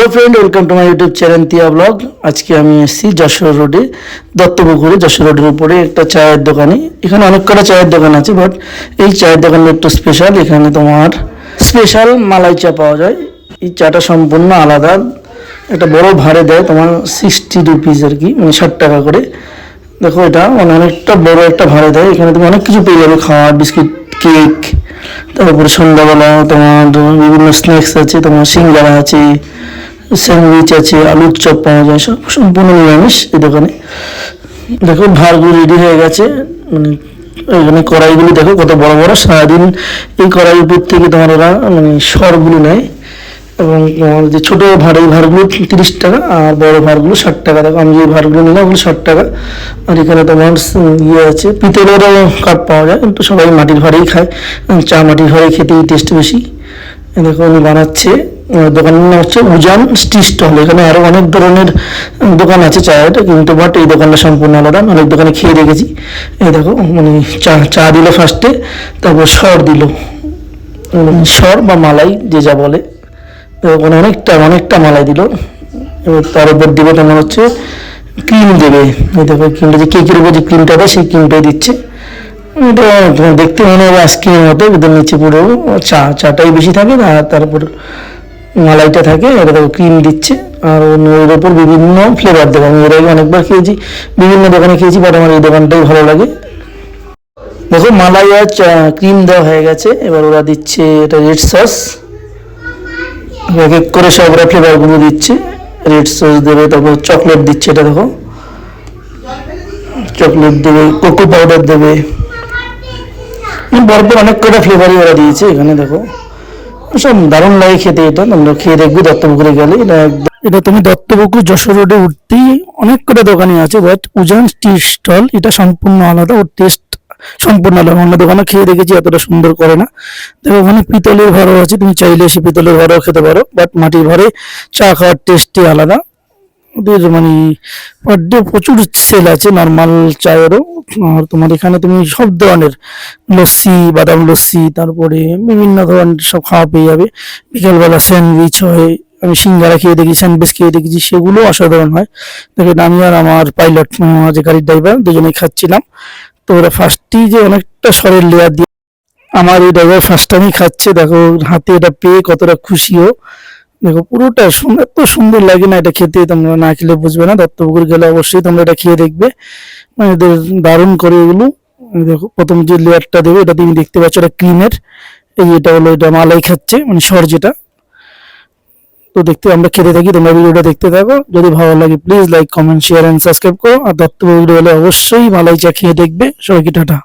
Hello friend welcome to my YouTube channel Tiya blog আজকে আমি এসেছি যশোর রোডে, দত্তপুকুরে, যশোর রোডের উপরে একটা চায়ের দোকানে। এখানে অনেক কটা চায়ের দোকান আছে বাট এই চায়ের দোকানটা একটু স্পেশাল এখানে তোমার স্পেশাল মালাই চা পাওয়া যায়। এই চাটা সম্পূর্ণ আলাদা। একটা বড় ভাড়ে দেয় তোমার সিক্সটি রুপিস আর কি মানে ষাট টাকা করে। দেখো এটা মানে অনেকটা বড় একটা ভাড়ে দেয়। এখানে তুমি অনেক কিছু পেয়ে যাবে খাওয়ার বিস্কিট, কেক, তারপরে সন্ধ্যাবেলা তোমার বিভিন্ন স্ন্যাক্স আছে, তোমার সিঙ্গারা আছে স্যান্ডউইচ আছে, আলুর চপ পাওয়া যায়, সব সম্পূর্ণ নিরামিষ এই দোকানে। দেখো, ভাড়গুলো রেডি হয়ে গেছে মানে এখানে কড়াইগুলো দেখো কত বড় বড়, সারাদিন এই কড়াইয়ের উপর থেকে তোমার ওরা মানে সরগুলো নেয়। এবং তোমার যে ছোটো ভাড় ভাড়গুলো তিরিশ টাকা, আর বড় ভাড়গুলো ষাট টাকা। দেখো, আমি যে ভাড়গুলো নিলাম, ওগুলো ষাট টাকা। আর এখানে তোমার ইয়ে আছে, পিতলেরও কাপ পাওয়া যায়, কিন্তু সবাই মাটির ভাড়েই খায়। চা মাটির ভাড়ে খেতেই টেস্ট বেশি। দেখো, উনি বানাচ্ছে। দোকানের নাম হচ্ছে উজান টি স্টল। এখানে আরও অনেক ধরনের দোকান আছে চায়ের কিন্তু বাট এই দোকানটা সম্পূর্ণ আলাদা। অনেক দোকানে খেয়ে রেখেছি এই দেখো মানে চা চা দিল ফার্স্টে তারপর সর দিল। উম, সর বা মালাই যে যা বলে ওখানে অনেকটা অনেকটা মালাই দিল। এবার তার উপর দিবে তোমার হচ্ছে ক্রিম দেবে। এই দেখো ক্রিমটা যে কেকের উপর যে ক্রিমটা দেয় সেই ক্রিমটাই দিচ্ছে। দেখতে মনে হবে আইসক্রিমের মতো ওদের নিচে পুরো চা চাটাই বেশি থাকে আর তারপর মালাইটা থাকে এটা দেখো ক্রিম দিচ্ছে, আর এর ওপর বিভিন্ন ফ্লেভার দেবো। আমি এর আগে অনেকবার খেয়েছি, বিভিন্ন দোকানে খেয়েছি বাট আমার এই দোকানটাই ভালো লাগে। দেখো, মালাই আর ক্রিম দেওয়া হয়ে গেছে, এবার ওরা দিচ্ছে এটা রেড সস এক এক করে সব ওরা ফ্লেভারগুলো দিচ্ছে রেড সস দেবে, তারপর চকলেট দিচ্ছে এটা দেখো। চকলেট দেবে কোকো পাউডার দেবে। বরফের অনেক কটা ফ্লেভারই ওরা দিয়েছে এখানে, দেখো। সব দারুণ লাগে খেতে, এটা আমরা খেয়ে দেখব দত্তপুকুরে গেলে। এটা এটা তুমি দত্তপুকুর যশোর রোডে উঠতেই অনেক কটা দোকানই আছে বাট উজান টি স্টল, এটা সম্পূর্ণ আলাদা, ওর টেস্ট সম্পূর্ণ আলাদা। অন্য দোকানে খেয়ে দেখেছি, এতটা সুন্দর করে না। দেখো, ওখানে পিতলের ঘরও আছে, তুমি চাইলে এসে পিতলের ভাড়াও খেতে পারো বাট মাটির ভাড়ে চা খাওয়ার টেস্টই আলাদা। ওদের মানে পার প্রচুর সেল আছে নর্মাল চায়েরও। আর তোমার এখানে তুমি সব ধরনের লস্যি, বাদাম লস্যি, তারপরে বিভিন্ন ধরনের সব খাওয়া পেয়ে যাবে। বিকেলবেলা স্যান্ডউইচ হয়, আমি সিঙ্গারা খেয়ে দেখি, স্যান্ডউইচ খেয়ে দেখেছি সেগুলো অসাধারণ হয়। দেখেন আমি আর আমার পাইলট যে গাড়ির ড্রাইভার দুজনেই খাচ্ছিলাম। তো ওরা ফার্স্টেই যে অনেকটা সরের লেয়ার দিয়ে আমার এই ড্রাইভার ফার্স্ট টাইমই খাচ্ছে, দেখো হাতে এটা পেয়ে কতটা খুশিও দেখো, পুরোটা এত সুন্দর লাগে না এটা খেতে, তোমরা না খেলে বুঝবে না। দত্তপুকুর গেলে অবশ্যই তোমরা এটা খেয়ে দেখবে। মানে এদের দারুণ করে এগুলো। দেখো, প্রথম যে লেয়ারটা দেবে, এটা তুমি দেখতে পাচ্ছ, এটা ক্রিমের। এই এটা হলো, এটা মালাই খাচ্ছে মানে সর যেটা। তো দেখতে, আমরা খেতে থাকি, তোমরা ভিডিওটা দেখতে থাকো। যদি ভালো লাগে please like comment share and subscribe করো। আর দত্তপুকুর গেলে অবশ্যই মালাই চা খেয়ে দেখবে। সবাইকে টাটা।